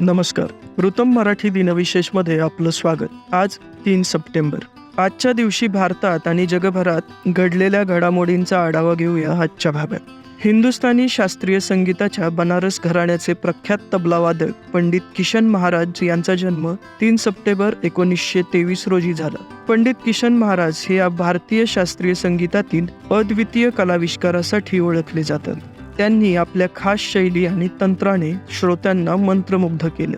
नमस्कार. ऋतम मराठी दिनविशेषमध्ये आपलं स्वागत. आज तीन सप्टेंबर. आजच्या दिवशी भारतात आणि जगभरात घडलेल्या घडामोडींचा आढावा घेऊया आजच्या भागात. हिंदुस्थानी शास्त्रीय संगीताच्या बनारस घराण्याचे प्रख्यात तबलावादक पंडित किशन महाराज यांचा जन्म तीन सप्टेंबर एकोणीसशे तेवीस रोजी झाला. पंडित किशन महाराज हे या भारतीय शास्त्रीय संगीतातील अद्वितीय कलाविष्कारासाठी ओळखले जातात. त्यांनी आपल्या खास शैली आणि तंत्राने श्रोत्यांना मंत्रमुग्ध केलं.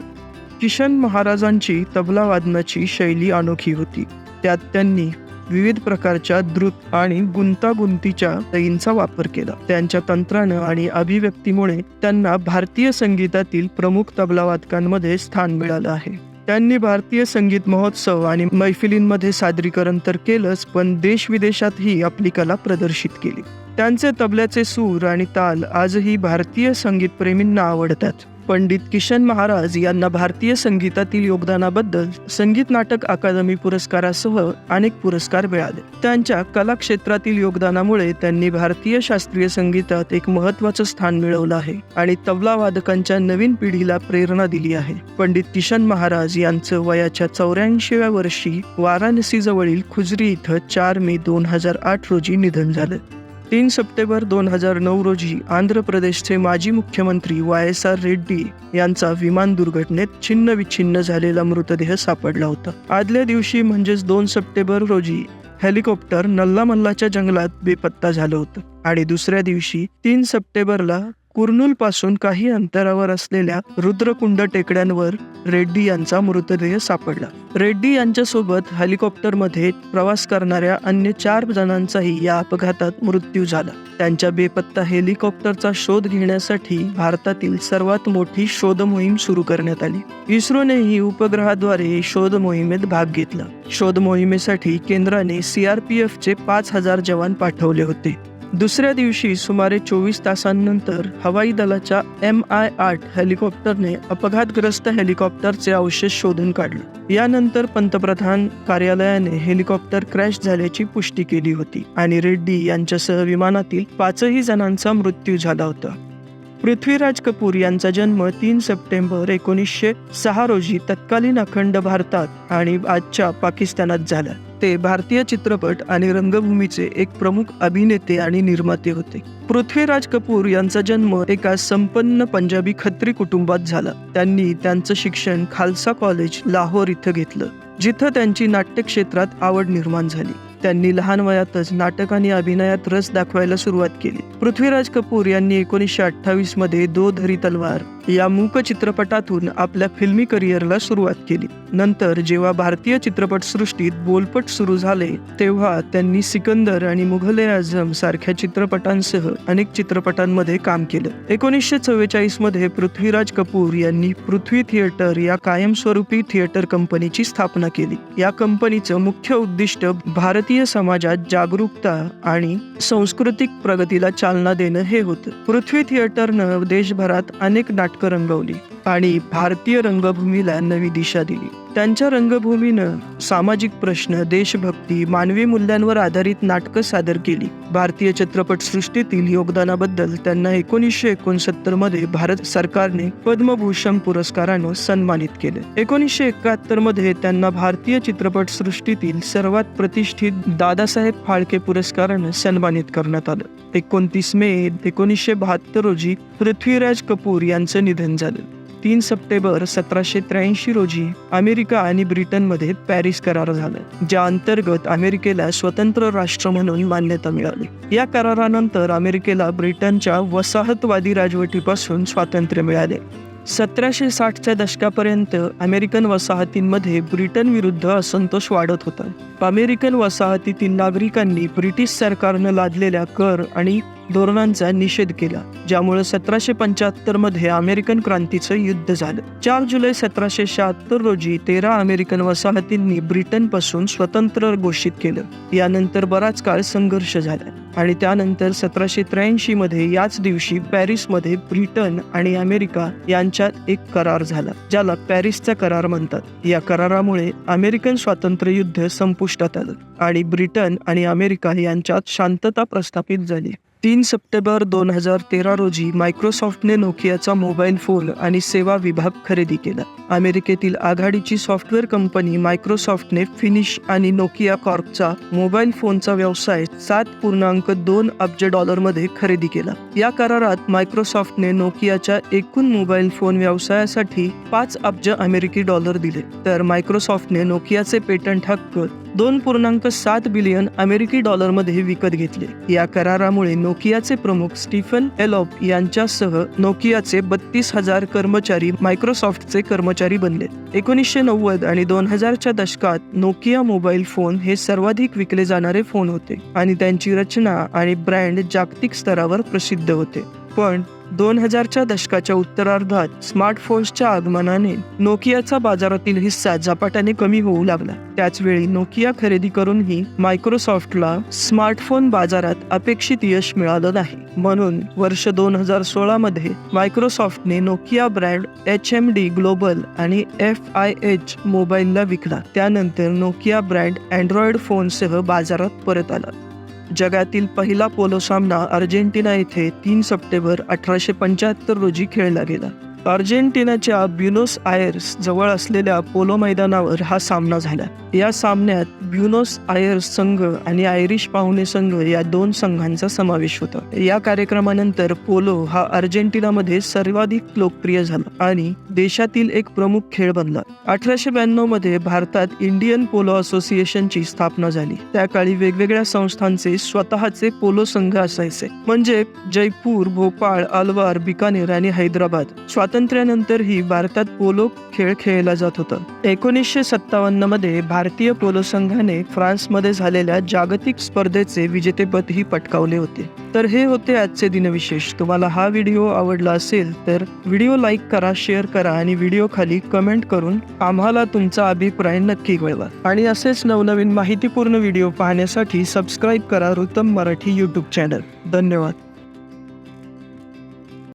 किशन महाराजांची तबला वादनाची शैली अनोखी होती. त्यात त्यांनी विविध प्रकारच्या द्रुत आणि गुंतागुंतीच्या लयींचा वापर केला. त्यांच्या तंत्रानं आणि अभिव्यक्तीमुळे त्यांना भारतीय संगीतातील प्रमुख तबलावादकांमध्ये स्थान मिळालं आहे. त्यांनी भारतीय संगीत महोत्सव आणि मैफिलींमध्ये सादरीकरण तर केलंच पण देश विदेशातही आपली कला प्रदर्शित केली. त्यांचे तबल्याचे सूर आणि ताल आजही भारतीय संगीतप्रेमींना आवडतात. पंडित किशन महाराज यांना भारतीय संगीतातील योगदानाबद्दल संगीत नाटक अकादमी पुरस्कारासह अनेक पुरस्कार मिळाले. त्यांच्या कला क्षेत्रातील योगदानामुळे त्यांनी भारतीय शास्त्रीय संगीतात एक महत्वाचं स्थान मिळवलं आहे आणि तबला वादकांच्या नवीन पिढीला प्रेरणा दिली आहे. पंडित किशन महाराज यांचं वयाच्या चौऱ्याऐंशीव्या वर्षी वाराणसी जवळील खुजरी इथं चार मे दोन हजार आठ रोजी निधन झालं. तीन सप्टेंबर दोन हजार नऊ रोजी आंध्र प्रदेशचे माजी मुख्यमंत्री वाय एस आर रेड्डी यांचा विमान दुर्घटनेत छिन्न विच्छिन्न झालेला मृतदेह सापडला होता. आदल्या दिवशी म्हणजेच दोन सप्टेंबर रोजी हेलिकॉप्टर नल्लामल्लाच्या जंगलात बेपत्ता झालं होतं आणि दुसऱ्या दिवशी तीन सप्टेंबरला कुर्नूलपासून काही अंतरावर असलेल्या रुद्रकुंड टेकड्यांवर रेड्डी यांचा मृतदेह सापडला. रेड्डी यांच्यासोबत हेलिकॉप्टरमध्ये प्रवास करणाऱ्या अन्य चार जणांचाही या अपघातात मृत्यू झाला. त्यांच्या बेपत्ता हेलिकॉप्टरचा शोध घेण्यासाठी भारतातील सर्वात मोठी शोध मोहीम सुरू करण्यात आली. इस्रोनेही उपग्रहाद्वारे शोध मोहिमेत भाग घेतला. शोध मोहिमेसाठी केंद्राने सीआरपीएफचे पाच हजार जवान पाठवले होते. दुसऱ्या दिवशी सुमारे चोवीस तासांनंतर हवाई दलाच्या एम आय आठ हेलिकॉप्टरने अपघातग्रस्त हेलिकॉप्टरचे अवशेष शोधून काढले. यानंतर पंतप्रधान कार्यालयाने हेलिकॉप्टर क्रॅश झाल्याची पुष्टी केली होती आणि रेड्डी यांच्यासह विमानातील पाचही जणांचा मृत्यू झाला होता. पृथ्वीराज कपूर यांचा जन्म तीन सप्टेंबर एकोणीसशे सहा रोजी तत्कालीन अखंड भारतात आणि आजच्या पाकिस्तानात झाला. ते भारतीय चित्रपट आणि रंगभूमीचे एक प्रमुख अभिनेते आणि निर्माते होते. पृथ्वीराज कपूर यांचा जन्म एका संपन्न पंजाबी खत्री कुटुंबात झाला. त्यांनी त्यांचं शिक्षण खालसा कॉलेज लाहोर इथं घेतलं जिथं त्यांची नाट्यक्षेत्रात आवड निर्माण झाली. त्यांनी लहान वयातच नाटक आणि अभिनयात रस दाखवायला सुरुवात केली. पृथ्वीराज कपूर यांनी एकोणीसशे अठ्ठावीसमध्ये दो धरी तलवार या मूक चित्रपटातून आपल्या फिल्मी करिअरला सुरुवात केली. नंतर जेव्हा भारतीय चित्रपटसृष्टीत बोलपट सुरू झाले तेव्हा त्यांनी सिकंदर आणि मुघल आझम सारख्या चित्रपटांसह अनेक चित्रपटांमध्ये काम केलं. एकोणीसशे चव्वेचाळीसमध्ये पृथ्वीराज कपूर यांनी पृथ्वी थिएटर या कायमस्वरूपी थिएटर कंपनीची स्थापना केली. या कंपनीचं मुख्य उद्दिष्ट भारतीय समाजात जागरूकता आणि सांस्कृतिक प्रगतीला चालना देणं हे होतं. पृथ्वी थिएटरनं देशभरात अनेक नाटकं रंगवली आणि भारतीय रंगभूमीला नवी दिशा दिली. त्यांच्या रंगभूमीनं सामाजिक प्रश्न देशभक्ती मानवी मूल्यांवर आधारित नाटकं सादर केली. भारतीय चित्रपटसृष्टीतील योगदानाबद्दल त्यांना एकोणीसशे एकोणसत्तरमध्ये भारत सरकारने पद्मभूषण पुरस्कारानं सन्मानित केले. एकोणीसशे एकाहत्तरमध्ये त्यांना भारतीय चित्रपटसृष्टीतील सर्वात प्रतिष्ठित दादासाहेब फाळके पुरस्कारानं सन्मानित करण्यात आलं. एकोणतीस मे एकोणीसशे बहात्तर रोजी पृथ्वीराज कपूर यांचं निधन झालं. तीन सप्टेंबर सतराशे त्र्याऐंशी रोजी अमेरिका आणि ब्रिटनमध्ये पॅरिस करार झाला ज्या अंतर्गत अमेरिकेला स्वतंत्र राष्ट्र म्हणून मान्यता मिळाली. या करारानंतर अमेरिकेला ब्रिटनच्या वसाहतवादी राजवटीपासून स्वातंत्र्य मिळाले. सतराशे साठच्या दशकापर्यंत अमेरिकन वसाहतींमध्ये ब्रिटन विरुद्ध असंतोष वाढत होता. अमेरिकन वसाहतीतील नागरिकांनी ब्रिटिश सरकारनं लादलेल्या कर आणि धोरणांचा निषेध केला ज्यामुळे सतराशे पंच्याहत्तरमध्ये अमेरिकन क्रांतीचं युद्ध झालं. चार जुलै सतराशे शहात्तर रोजी तेरा अमेरिकन वसाहतींनी ब्रिटनपासून स्वतंत्र घोषित केलं. यानंतर बराच काळ संघर्ष झाला आणि त्यानंतर सतराशे त्र्याऐंशी मध्ये याच दिवशी पॅरिसमध्ये ब्रिटन आणि अमेरिका यांच्यात एक करार झाला ज्याला पॅरिसचा करार म्हणतात. या करारामुळे अमेरिकन स्वातंत्र्य युद्ध संपुष्टात आलं आणि ब्रिटन आणि अमेरिका यांच्यात शांतता प्रस्थापित झाली. तीन सप्टेंबर दोन हजार तेरा रोजी मायक्रोसॉफ्टने नोकियाचा मोबाईल फोन आणि सेवा विभाग खरेदी केला. अमेरिकेतील आघाडीची सॉफ्टवेअर कंपनी मायक्रोसॉफ्टने फिनिश आणि नोकिया कॉर्पचा मोबाईल फोनचा व्यवसाय सात पूर्णांक दोन अब्ज डॉलरमध्ये खरेदी केला. या करारात मायक्रोसॉफ्टने नोकियाच्या एकूण मोबाईल फोन व्यवसायासाठी पाच अब्ज अमेरिकी डॉलर दिले. तर मायक्रोसॉफ्टने नोकियाचे पेटंट हक्क दोन पूर्णांक सात बिलियन अमेरिकी डॉलरमध्ये विकत घेतले. या करारामुळे नोकियाचे प्रमुख स्टीफन एलॉप यांच्यासह नोकियाचे बत्तीस हजार कर्मचारी मायक्रोसॉफ्टचे कर्मचारी बनले. एकोणीसशे नव्वद आणि दोन हजारच्या दशकात नोकिया मोबाईल फोन हे सर्वाधिक विकले जाणारे फोन होते आणि त्यांची रचना आणि ब्रँड जागतिक स्तरावर प्रसिद्ध होते. पण दोन हजारच्या दशकाच्या उत्तरार्धात स्मार्टफोन्सच्या आगमनाने नोकियाचा बाजारातील हिस्सा झपाट्याने कमी होऊ लागला. त्याचवेळी नोकिया खरेदी करूनही मायक्रोसॉफ्टला स्मार्टफोन बाजारात अपेक्षित यश मिळालं नाही. म्हणून वर्ष दोन हजार सोळा मध्ये मायक्रोसॉफ्टने Nokia brand H M D global आणि एफ आय एच मोबाईलला विकला. त्यानंतर नोकिया ब्रँड अँड्रॉइड फोनसह बाजारात परत आला. जगातील पहिला पोलो सामना अर्जेंटिना येथे तीन सप्टेंबर अठराशे पंच्याहत्तर रोजी खेळला गेला. अर्जेंटिनाच्या ब्युनोस आयर्स जवळ असलेल्या पोलो मैदानावर हा सामना झाला. या सामन्यात ब्युनोस आयर्स संघ आणि आयरिश पाहुणे संघ या दोन संघांचा समावेश होता. या कार्यक्रमानंतर पोलो हा अर्जेंटिनामध्ये सर्वाधिक लोकप्रिय झाला आणि देशातील एक प्रमुख खेळ बनला. अठराशे ब्याण्णवमध्ये भारतात इंडियन पोलो असोसिएशनची स्थापना झाली. त्या काळी वेगवेगळ्या संस्थांचे स्वतःचे पोलो संघ असायचे. म्हणजे जयपूर भोपाळ अलवार बिकानेर आणि हैदराबाद. स्वातंत्र्यानंतरही भारतात पोलो खेळ खेळला जात होता. एकोणीसशे सत्तावन्नमध्ये भारतीय पोलो संघाने फ्रान्समध्ये झालेल्या जागतिक स्पर्धेचे विजेतेपदही पटकावले होते. तर हे होते आजचे दिनविशेष. तुम्हाला हा व्हिडिओ आवडला असेल तर व्हिडिओ लाईक करा शेअर करा आणि व्हिडिओ खाली कमेंट करून आम्हाला तुमचा अभिप्राय नक्की कळवा. आणि असेच नवनवीन माहितीपूर्ण व्हिडिओ पाहण्यासाठी सबस्क्राईब करा रुतम मराठी यूट्यूब चॅनल. धन्यवाद.